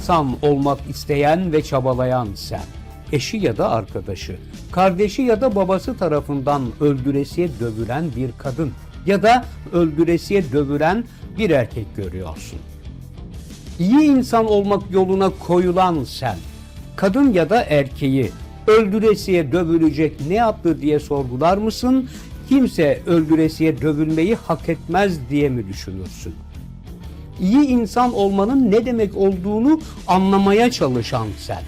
insan olmak isteyen ve çabalayan sen, eşi ya da arkadaşı, kardeşi ya da babası tarafından öldüresiye dövülen bir kadın ya da öldüresiye dövülen bir erkek görüyorsun. İyi insan olmak yoluna koyulan sen, kadın ya da erkeği öldüresiye dövülecek ne yaptı diye sorgular mısın? Kimse öldüresiye dövülmeyi hak etmez diye mi düşünürsün? İyi insan olmanın ne demek olduğunu anlamaya çalışan sen.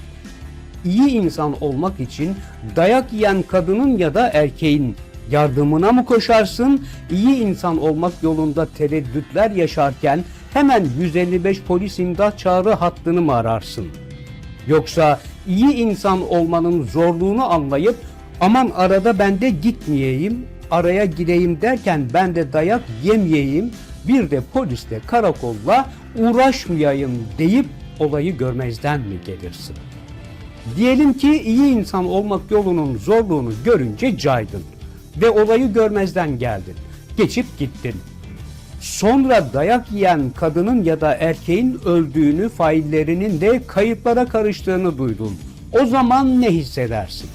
İyi insan olmak için dayak yiyen kadının ya da erkeğin yardımına mı koşarsın? İyi insan olmak yolunda tereddütler yaşarken hemen 155 polis imdat çağrı hattını mı ararsın? Yoksa iyi insan olmanın zorluğunu anlayıp aman arada ben de gitmeyeyim, araya gireyim derken ben de dayak yemeyeyim, bir de polisle karakolla uğraşmayayım deyip olayı görmezden mi gelirsin? Diyelim ki iyi insan olmak yolunun zorluğunu görünce caydın ve olayı görmezden geldin. Geçip gittin. Sonra dayak yiyen kadının ya da erkeğin öldüğünü, faillerinin de kayıplara karıştığını duydun. O zaman ne hissedersin?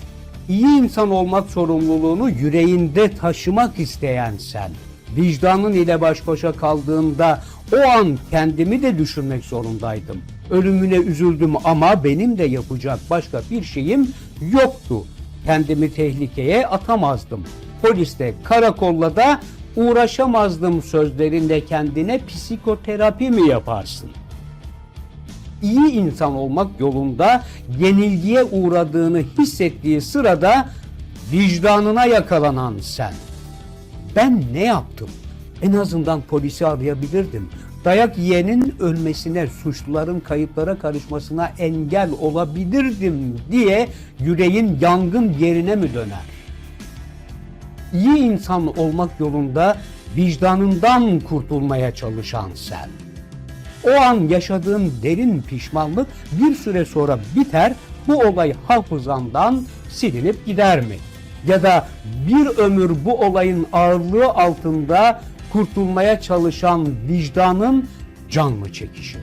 İyi insan olmak sorumluluğunu yüreğinde taşımak isteyen sen. Vicdanın ile baş başa kaldığında o an kendimi de düşünmek zorundaydım. Ölümüne üzüldüm ama benim de yapacak başka bir şeyim yoktu. Kendimi tehlikeye atamazdım. Poliste, karakolla da uğraşamazdım sözlerinde kendine psikoterapi mi yaparsın? İyi insan olmak yolunda yenilgiye uğradığını hissettiği sırada vicdanına yakalanan sen. Ben ne yaptım? En azından polisi arayabilirdim. Dayak yiyenin ölmesine, suçluların kayıplara karışmasına engel olabilirdim diye yüreğin yangın yerine mi döner? İyi insan olmak yolunda vicdanından kurtulmaya çalışan sen. O an yaşadığın derin pişmanlık bir süre sonra biter, bu olay hafızandan silinip gider mi? Ya da bir ömür bu olayın ağırlığı altında kurtulmaya çalışan vicdanın can mı çekişir?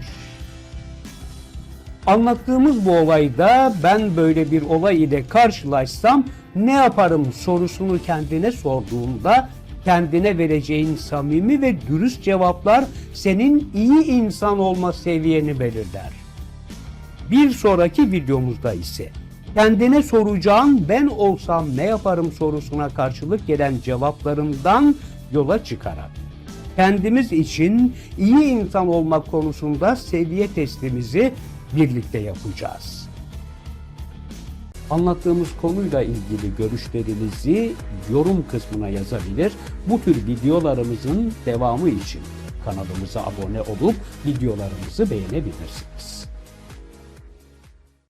Anlattığımız bu olayda ben böyle bir olay ile karşılaşsam ne yaparım sorusunu kendine sorduğunda kendine vereceğin samimi ve dürüst cevaplar senin iyi insan olma seviyeni belirler. Bir sonraki videomuzda ise kendine soracağın ben olsam ne yaparım sorusuna karşılık gelen cevaplarından yola çıkarak kendimiz için iyi insan olmak konusunda seviye testimizi birlikte yapacağız. Anlattığımız konuyla ilgili görüşlerinizi yorum kısmına yazabilir. Bu tür videolarımızın devamı için kanalımıza abone olup videolarımızı beğenebilirsiniz.